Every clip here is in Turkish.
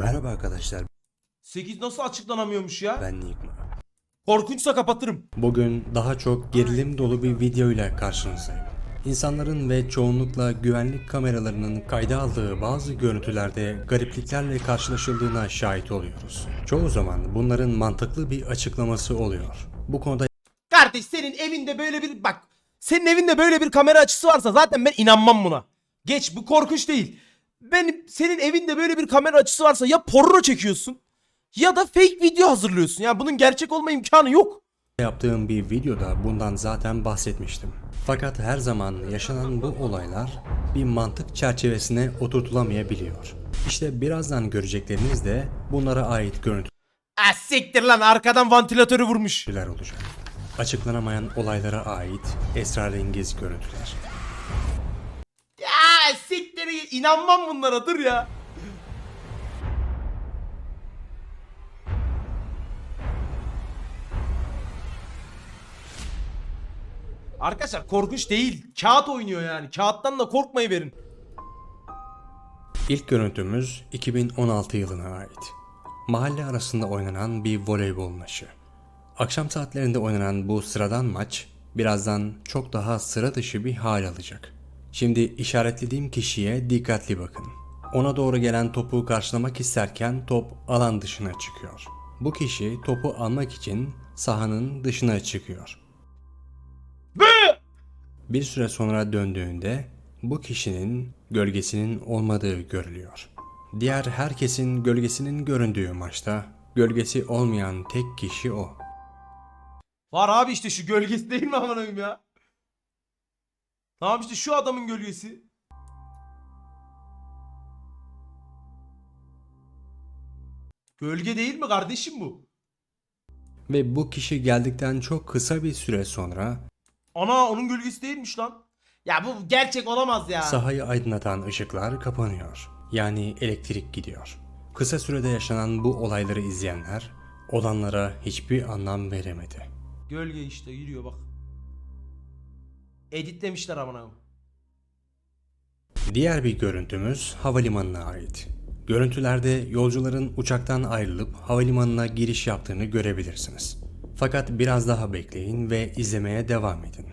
Merhaba arkadaşlar 8 nasıl açıklanamıyormuş ya? ben Nigma. Korkunçsa kapatırım. Bugün daha çok gerilim dolu bir video ile karşınızdayım. İnsanların ve çoğunlukla güvenlik kameralarının kayda aldığı bazı görüntülerde garipliklerle karşılaşıldığına şahit oluyoruz. Çoğu zaman bunların mantıklı bir açıklaması oluyor. Bu konuda Kardeş senin evinde böyle bir bak. Senin evinde böyle bir kamera açısı varsa zaten ben inanmam buna. Geç bu korkunç değil. Benim senin evinde böyle bir kamera açısı varsa ya porno çekiyorsun ya da fake video hazırlıyorsun. Yani bunun gerçek olma imkanı yok. yaptığım bir videoda bundan zaten bahsetmiştim. Fakat her zaman yaşanan bu olaylar bir mantık çerçevesine oturtulamayabiliyor. İşte birazdan görecekleriniz de bunlara ait. Ah siktir lan arkadan vantilatörü vurmuş. görüntüler olacak. Açıklanamayan olaylara ait esrarengiz görüntüler. Ya inanmam bunlara dur ya. Arkadaşlar korkunç değil. Kağıt oynuyor yani. Kağıttan da korkmayı verin. İlk görüntümüz 2016 yılına ait. Mahalle arasında oynanan bir voleybol maçı. Akşam saatlerinde oynanan bu sıradan maç birazdan çok daha sıra dışı bir hal alacak. Şimdi işaretlediğim kişiye dikkatli bakın. Ona doğru gelen topu karşılamak isterken top alan dışına çıkıyor. Bu kişi topu almak için sahanın dışına çıkıyor. Bir süre sonra döndüğünde bu kişinin gölgesinin olmadığı görülüyor. Diğer herkesin gölgesinin göründüğü maçta gölgesi olmayan tek kişi o. Var abi işte şu gölgesi değil mi koyayım ya? Tamam işte şu adamın gölgesi. Gölge değil mi kardeşim bu? Ve bu kişi geldikten çok kısa bir süre sonra Ana onun gölgesi değilmiş lan. Ya bu gerçek olamaz ya. sahayı aydınlatan ışıklar kapanıyor. Yani elektrik gidiyor. Kısa sürede yaşanan bu olayları izleyenler olanlara hiçbir anlam veremedi. Gölge işte yürüyor bak. Editlemişler amına. Diğer bir görüntümüz havalimanına ait. Görüntülerde yolcuların uçaktan ayrılıp havalimanına giriş yaptığını görebilirsiniz. Fakat biraz daha bekleyin ve izlemeye devam edin.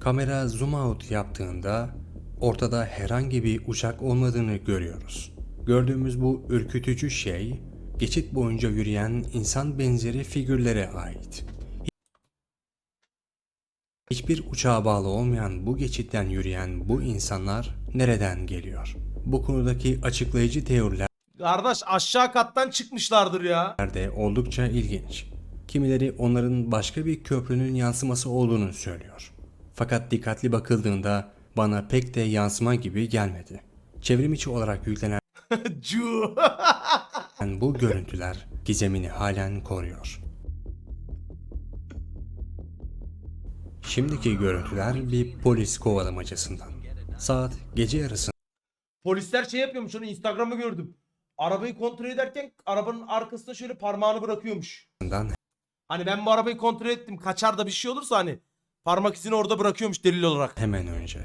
Kamera zoom out yaptığında ortada herhangi bir uçak olmadığını görüyoruz. Gördüğümüz bu ürkütücü şey geçit boyunca yürüyen insan benzeri figürlere ait. Hiçbir uçağa bağlı olmayan bu geçitten yürüyen bu insanlar nereden geliyor? Bu konudaki açıklayıcı teoriler Kardeş aşağı kattan çıkmışlardır ya. de oldukça ilginç. Kimileri onların başka bir köprünün yansıması olduğunu söylüyor. Fakat dikkatli bakıldığında bana pek de yansıma gibi gelmedi. Çevrim içi olarak yüklenen Cu. bu görüntüler gizemini halen koruyor. Şimdiki görüntüler bir polis kovalamacasından. Saat gece yarısında Polisler şey yapıyormuş onu Instagram'da gördüm. Arabayı kontrol ederken arabanın arkasına şöyle parmağını bırakıyormuş. Hani ben bu arabayı kontrol ettim. Kaçar da bir şey olursa hani parmak izini orada bırakıyormuş delil olarak. hemen önce.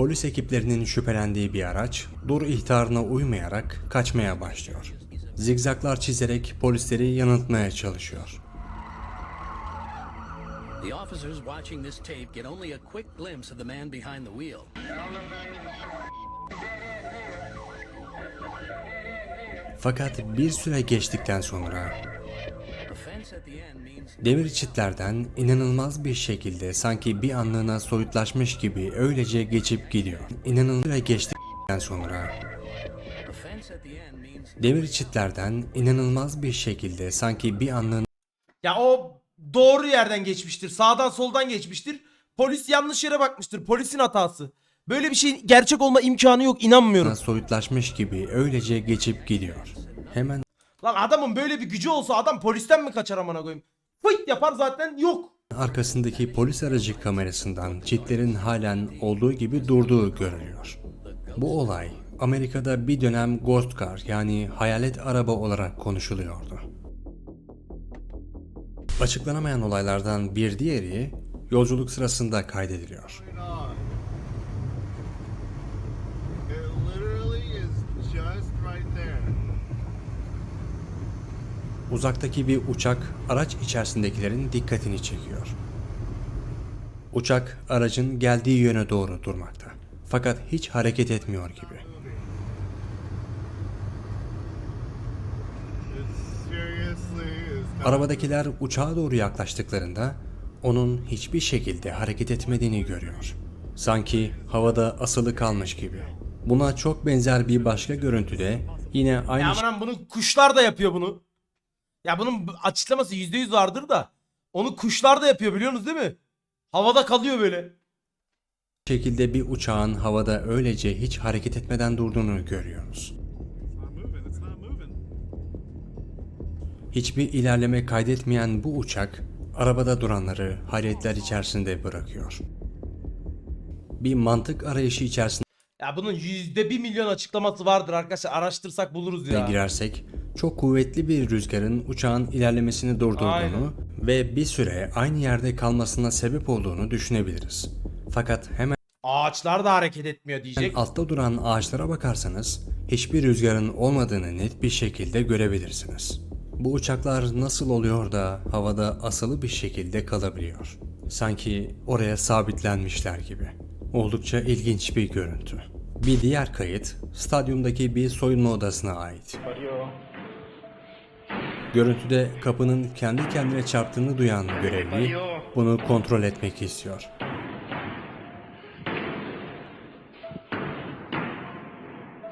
Polis ekiplerinin şüphelendiği bir araç dur ihtarına uymayarak kaçmaya başlıyor. Zigzaklar çizerek polisleri yanıltmaya çalışıyor. The officers watching this tape get only a quick glimpse of the man behind the wheel. Fakat bir süre geçtikten sonra demir çitlerden inanılmaz bir şekilde sanki bir anlığına soyutlaşmış gibi öylece geçip gidiyor. İnanılmaz geçtikten sonra demir çitlerden inanılmaz bir şekilde sanki bir anlığına Ya o doğru yerden geçmiştir. Sağdan soldan geçmiştir. Polis yanlış yere bakmıştır. Polisin hatası. Böyle bir şeyin gerçek olma imkanı yok inanmıyorum. soyutlaşmış gibi öylece geçip gidiyor. Hemen Lan adamın böyle bir gücü olsa adam polisten mi kaçar amına koyayım? Fıt yapar zaten yok. arkasındaki polis aracı kamerasından çitlerin halen olduğu gibi durduğu görülüyor. Bu olay Amerika'da bir dönem Ghost Car yani hayalet araba olarak konuşuluyordu. Açıklanamayan olaylardan bir diğeri yolculuk sırasında kaydediliyor. on. It literally is just right there. Uzaktaki bir uçak araç içerisindekilerin dikkatini çekiyor. Uçak aracın geldiği yöne doğru durmakta. Fakat hiç hareket etmiyor gibi. Arabadakiler uçağa doğru yaklaştıklarında onun hiçbir şekilde hareket etmediğini görüyor. Sanki havada asılı kalmış gibi. Buna çok benzer bir başka görüntüde yine aynı Ya aman bunu kuşlar da yapıyor bunu. Ya bunun açıklaması %100 vardır da. Onu kuşlar da yapıyor biliyorsunuz değil mi? Havada kalıyor böyle. şekilde bir uçağın havada öylece hiç hareket etmeden durduğunu görüyoruz. Hiçbir ilerleme kaydetmeyen bu uçak arabada duranları hayretler içerisinde bırakıyor. Bir mantık arayışı içerisine Ya bunun yüzde bir milyon açıklaması vardır arkadaşlar. Araştırsak buluruz ya. girersek çok kuvvetli bir rüzgarın uçağın ilerlemesini durdurduğunu Aynen. ve bir süre aynı yerde kalmasına sebep olduğunu düşünebiliriz. Fakat hemen Ağaçlar da hareket etmiyor diyecek. altta duran ağaçlara bakarsanız hiçbir rüzgarın olmadığını net bir şekilde görebilirsiniz. Bu uçaklar nasıl oluyor da havada asılı bir şekilde kalabiliyor? Sanki oraya sabitlenmişler gibi. Oldukça ilginç bir görüntü. Bir diğer kayıt stadyumdaki bir soyunma odasına ait. Görüntüde kapının kendi kendine çarptığını duyan görevli bunu kontrol etmek istiyor.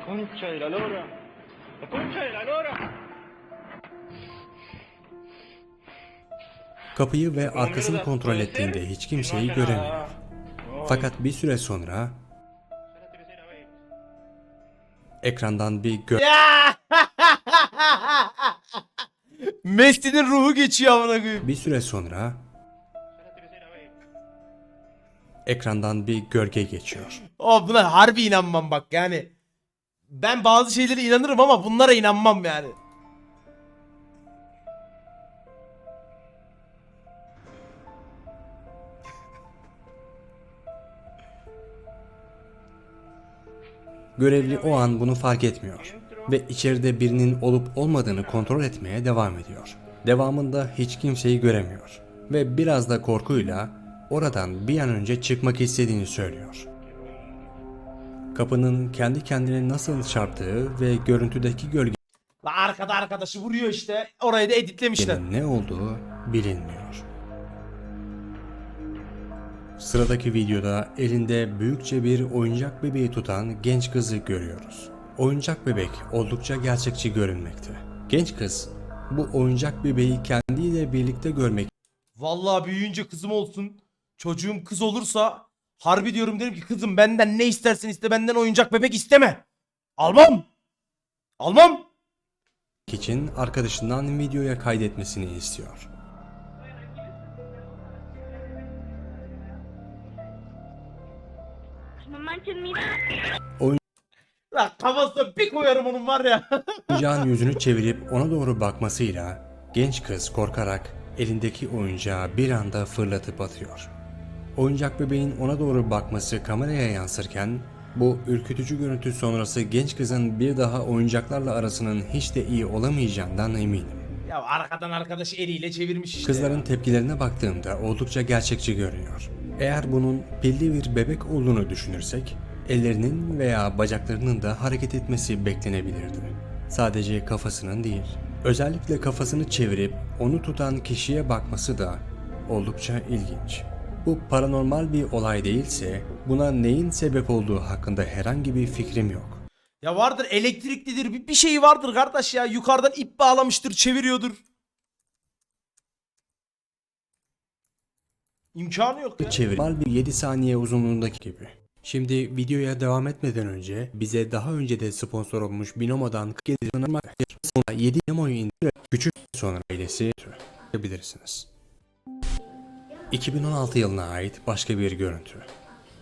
Concha de la lora. La concha de la lora. Kapıyı ve arkasını kontrol ettiğinde hiç kimseyi göremiyor. Fakat bir süre sonra ekrandan bir gö-! Messi'nin ruhu geçiyor amına koyayım. bir süre sonra ekrandan bir gölge geçiyor. Oh buna harbi inanmam bak yani. Ben bazı şeylere inanırım ama bunlara inanmam yani. Görevli o an bunu fark etmiyor ve içeride birinin olup olmadığını kontrol etmeye devam ediyor. Devamında hiç kimseyi göremiyor ve biraz da korkuyla oradan bir an önce çıkmak istediğini söylüyor. Kapının kendi kendine nasıl çarptığı ve görüntüdeki gölgenin La arkada arkadaşı vuruyor işte. Orayı da editlemişler. ne olduğu bilinmiyor. Sıradaki videoda elinde büyükçe bir oyuncak bebeği tutan genç kızı görüyoruz. Oyuncak bebek oldukça gerçekçi görünmekte. Genç kız bu oyuncak bebeği kendiyle birlikte görmek Vallahi büyüyünce kızım olsun. Çocuğum kız olursa harbi diyorum derim ki kızım benden ne istersen iste benden oyuncak bebek isteme. Almam. Almam. için arkadaşından videoya kaydetmesini istiyor. No La kafasına bir koyarım onun var ya. Oyuncağın yüzünü çevirip ona doğru bakmasıyla genç kız korkarak elindeki oyuncağı bir anda fırlatıp atıyor. Oyuncak bebeğin ona doğru bakması kameraya yansırken bu ürkütücü görüntü sonrası genç kızın bir daha oyuncaklarla arasının hiç de iyi olamayacağından eminim. ya arkadan arkadaş eliyle çevirmiş işte. Kızların tepkilerine baktığımda oldukça gerçekçi görünüyor. Eğer bunun pilli bir bebek olduğunu düşünürsek, ellerinin veya bacaklarının da hareket etmesi beklenebilirdi. Sadece kafasının değil. Özellikle kafasını çevirip onu tutan kişiye bakması da oldukça ilginç. Bu paranormal bir olay değilse buna neyin sebep olduğu hakkında herhangi bir fikrim yok. Ya vardır elektriklidir bir, bir şey vardır kardeş ya. Yukarıdan ip bağlamıştır çeviriyordur. İmkanı yok ya. çevir. Bir 7 saniye uzunluğundaki gibi. Şimdi videoya devam etmeden önce bize daha önce de sponsor olmuş Binomo'dan sonra 7 Binomo'yu indir küçük sonra ailesi yapabilirsiniz. 2016 yılına ait başka bir görüntü.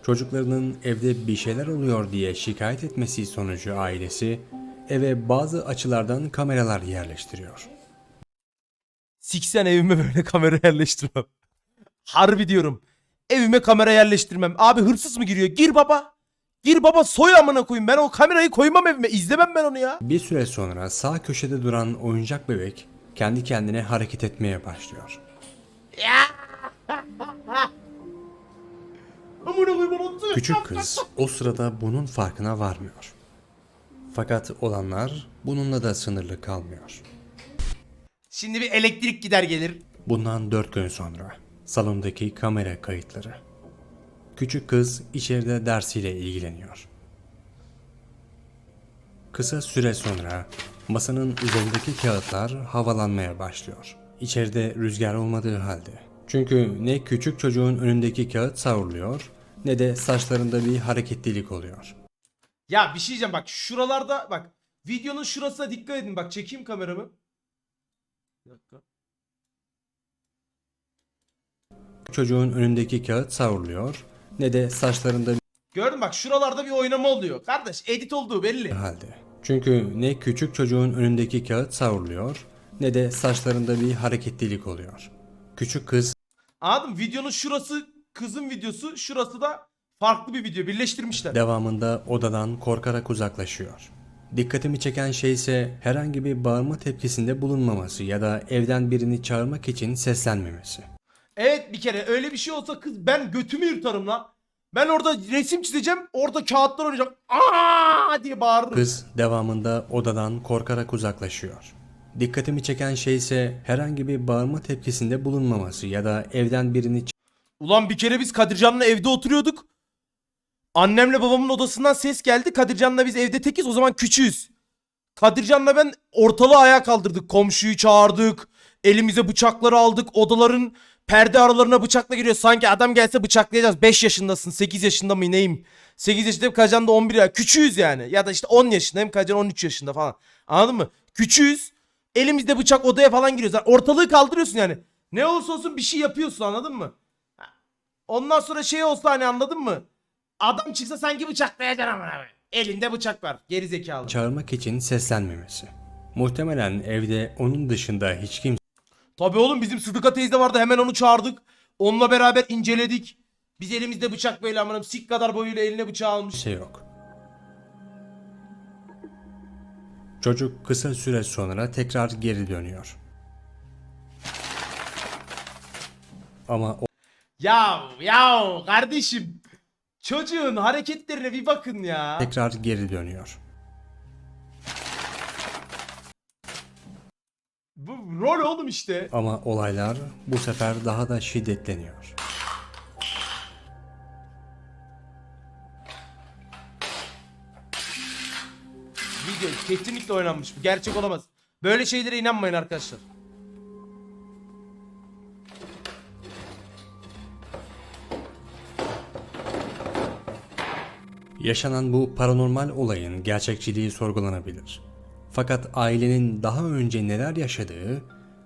Çocuklarının evde bir şeyler oluyor diye şikayet etmesi sonucu ailesi eve bazı açılardan kameralar yerleştiriyor. Siksen evime böyle kamera yerleştirmem. Harbi diyorum. Evime kamera yerleştirmem. Abi hırsız mı giriyor? Gir baba. Gir baba soy amına koyayım. Ben o kamerayı koymam evime. İzlemem ben onu ya. Bir süre sonra sağ köşede duran oyuncak bebek kendi kendine hareket etmeye başlıyor. Amına koyayım onu. Küçük kız o sırada bunun farkına varmıyor. Fakat olanlar bununla da sınırlı kalmıyor. Şimdi bir elektrik gider gelir. Bundan 4 gün sonra salondaki kamera kayıtları. Küçük kız içeride dersiyle ilgileniyor. Kısa süre sonra masanın üzerindeki kağıtlar havalanmaya başlıyor. İçeride rüzgar olmadığı halde. Çünkü ne küçük çocuğun önündeki kağıt savruluyor ne de saçlarında bir hareketlilik oluyor. Ya bir şey diyeceğim bak şuralarda bak videonun şurasına dikkat edin bak çekeyim kameramı. Bir dakika. Çocuğun önündeki kağıt savruluyor ne de saçlarında Gördün bak şuralarda bir oynama oluyor. Kardeş edit olduğu belli. halde. Çünkü ne küçük çocuğun önündeki kağıt savruluyor ne de saçlarında bir hareketlilik oluyor. Küçük kız Anladın mı? Videonun şurası kızın videosu şurası da farklı bir video birleştirmişler. devamında odadan korkarak uzaklaşıyor. Dikkatimi çeken şey ise herhangi bir bağırma tepkisinde bulunmaması ya da evden birini çağırmak için seslenmemesi. Evet bir kere öyle bir şey olsa kız ben götümü yırtarım lan. Ben orada resim çizeceğim orada kağıtlar oynayacağım. Aa diye bağırırım. Kız devamında odadan korkarak uzaklaşıyor. Dikkatimi çeken şey ise herhangi bir bağırma tepkisinde bulunmaması ya da evden birini Ulan bir kere biz Kadircan'la evde oturuyorduk. Annemle babamın odasından ses geldi. Kadircan'la biz evde tekiz o zaman küçüğüz. Kadircan'la ben ortalığı ayağa kaldırdık. Komşuyu çağırdık. Elimize bıçakları aldık. Odaların perde aralarına bıçakla giriyor. Sanki adam gelse bıçaklayacağız. 5 yaşındasın. 8 yaşında mı neyim? 8 yaşındayım Kadircan da 11 ya. Küçüğüz yani. Ya da işte 10 yaşındayım Kadircan 13 yaşında falan. Anladın mı? Küçüğüz. Elimizde bıçak odaya falan giriyoruz. Yani ortalığı kaldırıyorsun yani. Ne olursa olsun bir şey yapıyorsun anladın mı? Ondan sonra şey olsa hani anladın mı? Adam çıksa sanki bıçaklayacaksın amına koyayım. Elinde bıçak var. Geri zekalı. çağırmak için seslenmemesi. Muhtemelen evde onun dışında hiç kimse Tabii oğlum bizim Sıdıka teyze vardı hemen onu çağırdık. Onunla beraber inceledik. Biz elimizde bıçak böyle amınım sik kadar boyuyla eline bıçağı almış. şey yok. Çocuk kısa süre sonra tekrar geri dönüyor. Ama o Ya ya kardeşim. Çocuğun hareketlerine bir bakın ya. tekrar geri dönüyor. Bu rol oğlum işte. Ama olaylar bu sefer daha da şiddetleniyor. Video kesinlikle oynanmış. Bu gerçek olamaz. Böyle şeylere inanmayın arkadaşlar. Yaşanan bu paranormal olayın gerçekçiliği sorgulanabilir. Fakat ailenin daha önce neler yaşadığı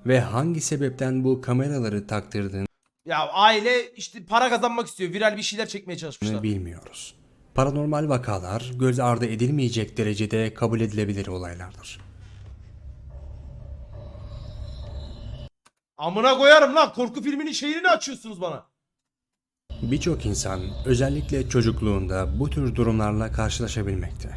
ve hangi sebepten bu kameraları taktırdığını Ya aile işte para kazanmak istiyor. Viral bir şeyler çekmeye çalışmışlar. bilmiyoruz. Paranormal vakalar göz ardı edilmeyecek derecede kabul edilebilir olaylardır. Amına koyarım lan. Korku filminin şeyini açıyorsunuz bana. Birçok insan özellikle çocukluğunda bu tür durumlarla karşılaşabilmekte.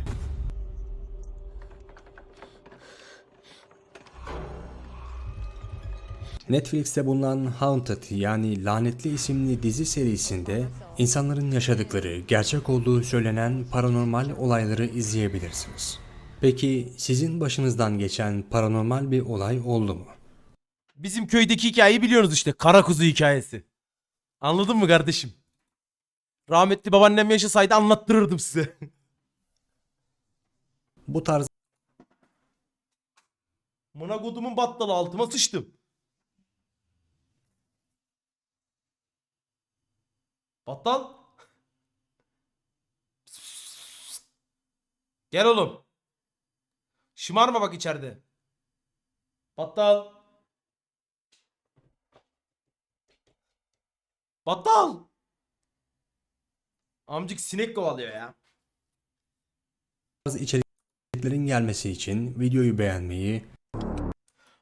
Netflix'te bulunan Haunted yani Lanetli isimli dizi serisinde insanların yaşadıkları, gerçek olduğu söylenen paranormal olayları izleyebilirsiniz. Peki sizin başınızdan geçen paranormal bir olay oldu mu? Bizim köydeki hikayeyi biliyorsunuz işte. Kara kuzu hikayesi. Anladın mı kardeşim? Rahmetli babaannem yaşasaydı anlattırırdım size. Bu tarz Mına kodumun battalı altıma sıçtım. Battal. Gel oğlum. Şımarma bak içeride. Battal. Battal. Amcık sinek kovalıyor ya. içeriklerin gelmesi için videoyu beğenmeyi,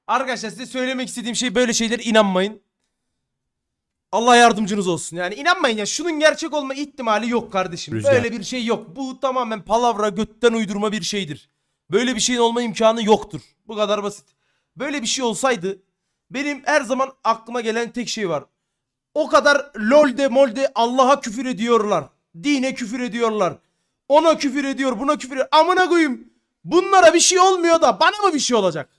Arkadaşlar size söylemek istediğim şey böyle şeylere inanmayın. Allah yardımcınız olsun. Yani inanmayın ya şunun gerçek olma ihtimali yok kardeşim. Rüzgar. Böyle bir şey yok. Bu tamamen palavra götten uydurma bir şeydir. Böyle bir şeyin olma imkanı yoktur. Bu kadar basit. Böyle bir şey olsaydı benim her zaman aklıma gelen tek şey var. O kadar lolde molde Allah'a küfür ediyorlar. Dine küfür ediyorlar. Ona küfür ediyor, buna küfür ediyor. Amına koyayım. Bunlara bir şey olmuyor da bana mı bir şey olacak?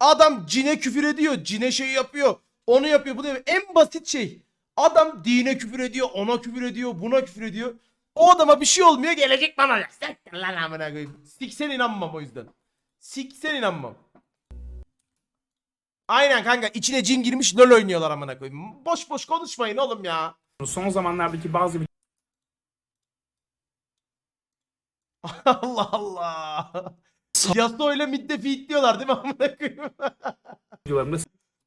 Adam cine küfür ediyor. Cine şey yapıyor. Onu yapıyor. Bunu yapıyor. En basit şey. Adam dine küfür ediyor. Ona küfür ediyor. Buna küfür ediyor. O adama bir şey olmuyor. Gelecek bana. ya. Siktir lan amına koyayım. Siksen inanmam o yüzden. Siksen inanmam. Aynen kanka içine cin girmiş lol oynuyorlar amına koyayım. Boş boş konuşmayın oğlum ya. Son zamanlardaki bazı Allah Allah. Yasuo ile midde feed diyorlar değil mi amına koyayım? videolarımda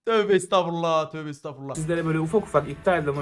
tövbe estağfurullah, tövbe estağfurullah. sizlere böyle ufak ufak iptal edilen